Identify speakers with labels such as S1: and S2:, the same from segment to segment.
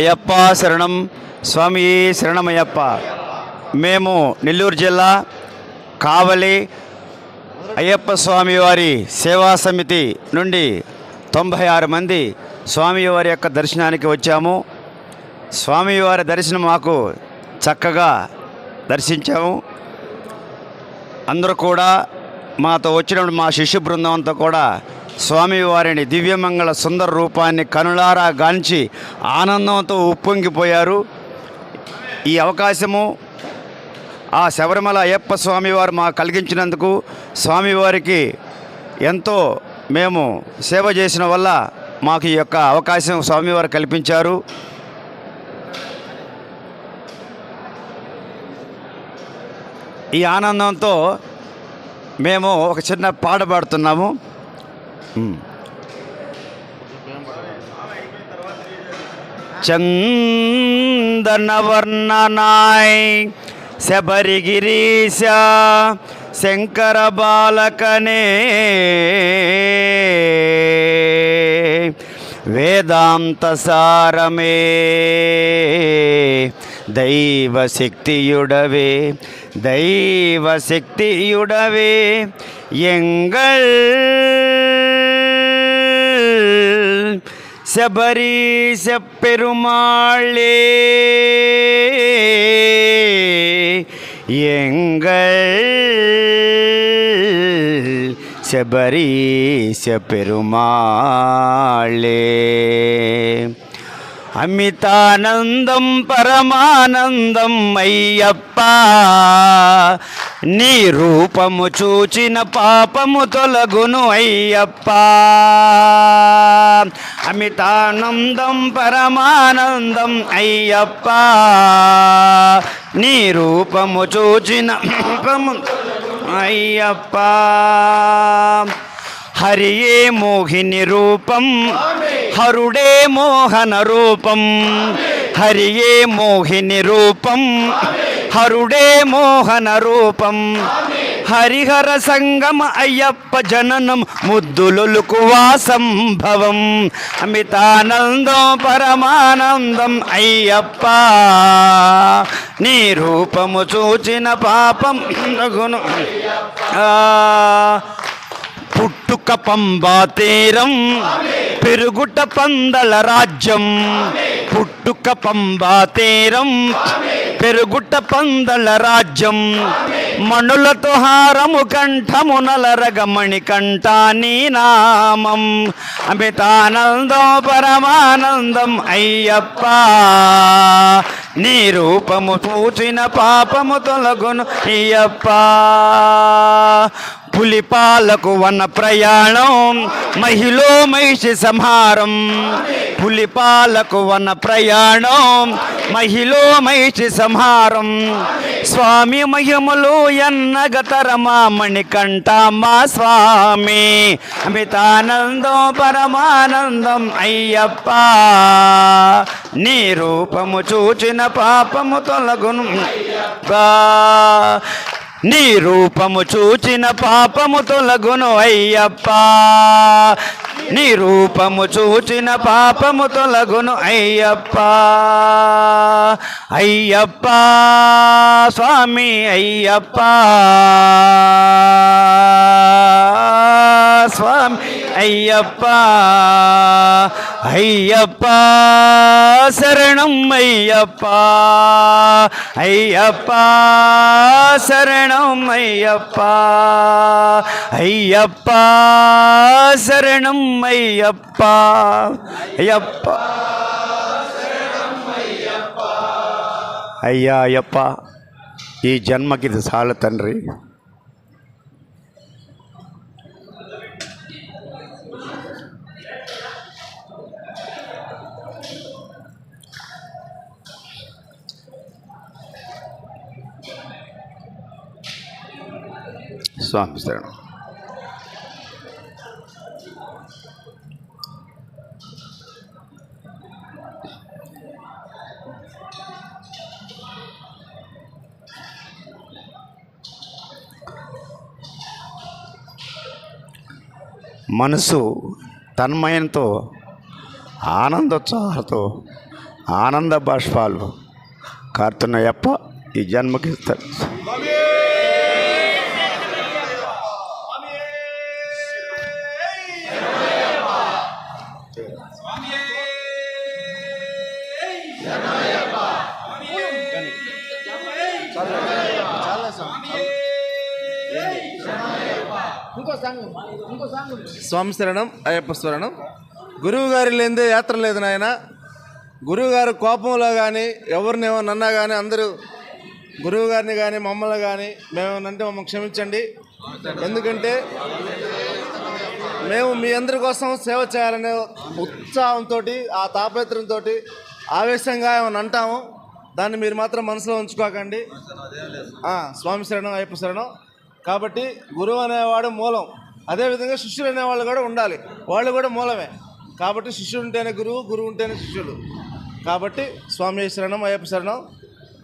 S1: అయ్యప్ప శరణం స్వామి శరణమయ్యప్ప. మేము నెల్లూరు జిల్లా కావలి అయ్యప్ప స్వామి వారి సేవా సమితి నుండి తొంభై ఆరు మంది స్వామివారి యొక్క దర్శనానికి వచ్చాము. స్వామివారి దర్శనం మాకు చక్కగా దర్శించాము. అందరూ కూడా మాతో వచ్చినప్పుడు మా శిష్యు బృందం అంతా కూడా స్వామివారిని దివ్యమంగళ సుందర రూపాన్ని కనులారా గాంచి ఆనందంతో ఉప్పొంగిపోయారు. ఈ అవకాశము ఆ శబరిమల అయ్యప్ప స్వామివారు మాకు కలిగించినందుకు స్వామివారికి ఎంతో మేము సేవ చేసిన వల్ల మాకు ఈ యొక్క అవకాశం స్వామివారు కల్పించారు. ఈ ఆనందంతో మేము ఒక చిన్న పాట పాడుతున్నాము. ಚಂದನವರ್ಣನಾಯ್ ಶಬರಿಗಿರೀಶ ಶಂಕರ ಬಾಲಕನೇ ವೇದಾಂತ ಸಾರಮೇ தெய்வ சக்தியுடவே தெய்வ சக்தியுடவே எங்கள் செபரீச பெருமாளே எங்கள் செபரீச பெருமாளே. అమితానందం పరమానందం అయ్యప్ప. నీ రూపము చూచిన పాపము తొలగును అయ్యప్ప. అమితానందం పరమానందం అయ్యప్ప. నీ రూపము చూచిన పాపము అయ్యప్ప. హరియే మోహిని రూపం. హరుడే మోహన రూపం. హరియే మోహిని రూపం. హరుడే మోహన రూపం. హరిహర సంగమ అయ్యప్ప జననం ముద్దులొలుకు వాసంభవం. అమితానందం పరమానందం అయ్యప్ప. నీ రూపము చూచిన పాపం రఘును. పుట్టుక పంబా తీరం. పెరుగుట పందల రాజ్యం పుట్టుక పంబా తీరం. పెరుగుట పందల రాజ్యం మణులతో హారము కంఠము నలరగమణి కంఠ నీ నామం. అమితానందం పరమానందం అయ్యప్ప. నీ రూపము పూచిన పాపము తొలగును అయ్యప్ప. పులిపాలకు వన ప్రయాణం మహిళ మహిషి సంహారం పులిపాలకు వన ప్రయాణం మహిళ మహిషి సంహారం స్వామి మహిమలు ఎన్నగతరమా మణికంఠమా స్వామి. అమితానందం పరమానందం అయ్యప్ప. నీ రూపము చూచిన పాపము తొలగును. నీ రూపము చూచిన పాపము తొలగును అయ్యప్ప. నీ రూపము చూచిన పాపము తొలగును అయ్యప్ప. అయ్యప్ప స్వామి అయ్యప్ప. స్వామి అయ్యప్ప అయ్యప్ప శరణం అయ్యప్ప అయ్యప్ప శరణం అయ్యప్ప అయ్యప్ప శరణం అయ్యప్ప అయ్యప్ప అయ్యా అయ్యప్ప ఈ జన్మకి ఇది చాలు తండ్రి స్వామి శరణం మనసు తన్మయంతో ఆనందోత్సాహాలతో ఆనంద బాష్పాలు కార్తున్నాయప్ప ఈ జన్మకి
S2: స్వామి శరణం అయ్యప్ప స్వరణం గురువు గారి లేనిదే యాత్ర లేదు నాయన. గురువుగారు కోపంలో కానీ ఎవరిని ఏమన్నా కానీ అందరూ గురువు గారిని కానీ మమ్మల్ని కానీ మేమేమనంటే మమ్మల్ని క్షమించండి. ఎందుకంటే మేము మీ అందరి కోసం సేవ చేయాలనే ఉత్సాహంతో ఆ తాపత్రంతో ఆవేశంగా ఏమైనా అంటాము. దాన్ని మీరు మాత్రం మనసులో ఉంచుకోకండి. స్వామి శరణం అయ్యప్ప శరణం. కాబట్టి గురువు అనేవాడు మూలం. అదేవిధంగా శిష్యులు అనేవాళ్ళు కూడా ఉండాలి. వాళ్ళు కూడా మూలమే. కాబట్టి శిష్యుడు ఉంటేనే గురువు గురువు ఉంటేనే శిష్యుడు. కాబట్టి స్వామి శరణం అయ్యప్ప శరణం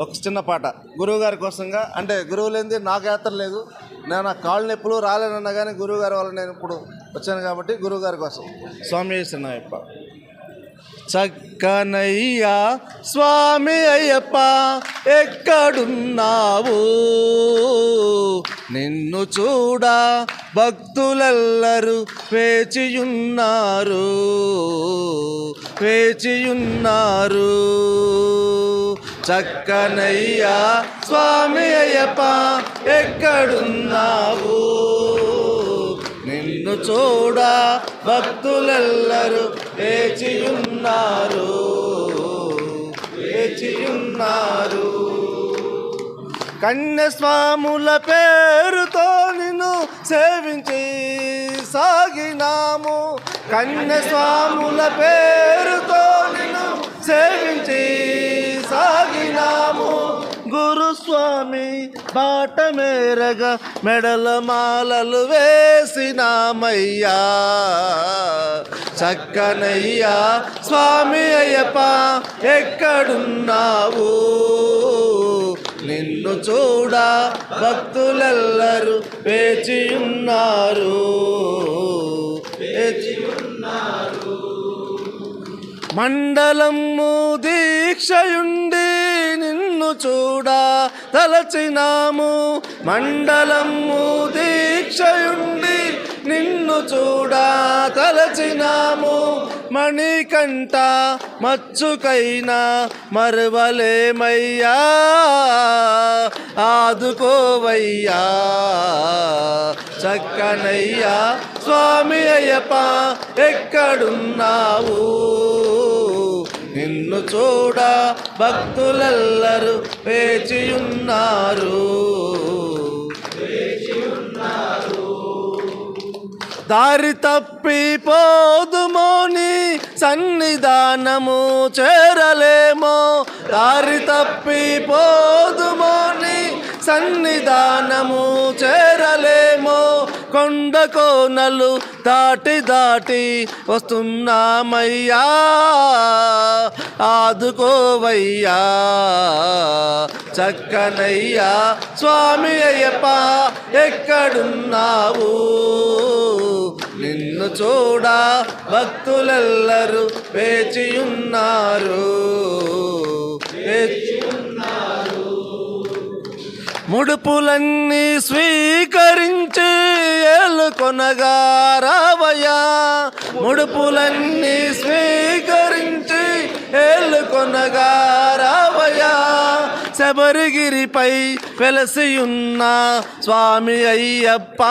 S2: ఒక చిన్న పాట. గురువు గారి కోసంగా అంటే గురువు లేనిది నాకు యాత్ర లేదు. నేను నా కాళ్ళు నొప్పులు రాలేనన్నా కానీ గురువుగారి వల్ల నేను ఇప్పుడు వచ్చాను కాబట్టి గురువు గారి కోసం. స్వామి శరణం అయ్యప్ప. చక్కనయ్యా స్వామి అయ్యప్ప ఎక్కడున్నావు? నిన్ను చూడ భక్తులెల్లరూ వేచియున్నారు వేచియున్నారు. చక్కనయ్యా స్వామి అయ్యప్ప ఎక్కడున్నావు? నిన్ను చూడ భక్తులెల్లరూ వేచియున్నారు వేచియున్నారు. కన్యస్వాముల పేరుతో నిన్ను సేవించి సాగినాము. కన్యస్వాముల పేరుతో నిన్ను సేవించి సాగినాము. గురుస్వామి బాట మేరగా మెడల మాలలు వేసినామయ్యా. చక్కనయ్యా స్వామి అయ్యప్ప ఎక్కడున్నావు? నిన్ను చూడ భక్తులెల్లరూ వేచి ఉన్నారు. వేచి మండలము దీక్షయుండి నిన్ను చూడ తలచినాము. మండలము దీక్షయుండి నిన్ను చూడ తలచినాము. మణికంట మచ్చుకైనా మరువలేమయ్యా. ఆదుకోవయ్యా. చక్కనయ్యా. స్వామి అయ్యప్ప ఎక్కడున్నావు? నిన్ను చూడ భక్తులెల్లరూ వేచియున్నారు. దారి తప్పి పోదుమోని సన్నిధానము చేరలేమో. దారి తప్పి పోదుమోని సన్నిధానము చేరలేమో. కొండ కోనలు దాటి దాటి వస్తున్నామయ్యా. ఆదుకోవయ్యా. చక్కనయ్యా. స్వామి అయ్యప్ప ఎక్కడున్నావు? నిన్ను చూడ భక్తులెల్లరూ వేచియున్నారు. ముడుపులన్నీ స్వీకరించి ఏలుకొనగా రావయ్యా. ముడుపులన్నీ స్వీకరించి ఏలుకొనగా రావయ్యా. శబరిగిరిపై వెలసియున్న స్వామి అయ్యప్ప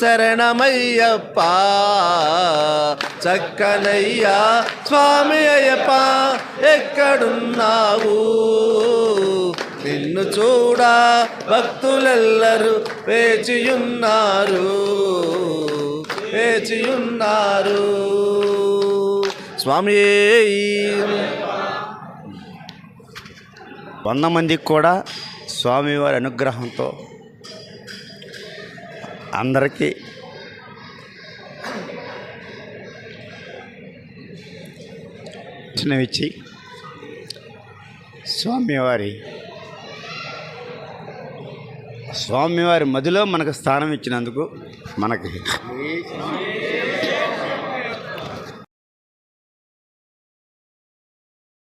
S2: శరణమయ్యప్ప చక్కనయ్యా స్వామి అయ్యప్ప ఎక్కడున్నావు? నిన్ను చూడ భక్తులెల్లరూ వేచియున్నారు వేచియున్నారు. స్వామి
S1: వంద మందికి కూడా స్వామివారి అనుగ్రహంతో అందరికీ ఇచ్చి స్వామివారి స్వామివారి మదిలో మనకు స్థానం ఇచ్చినందుకు మనకి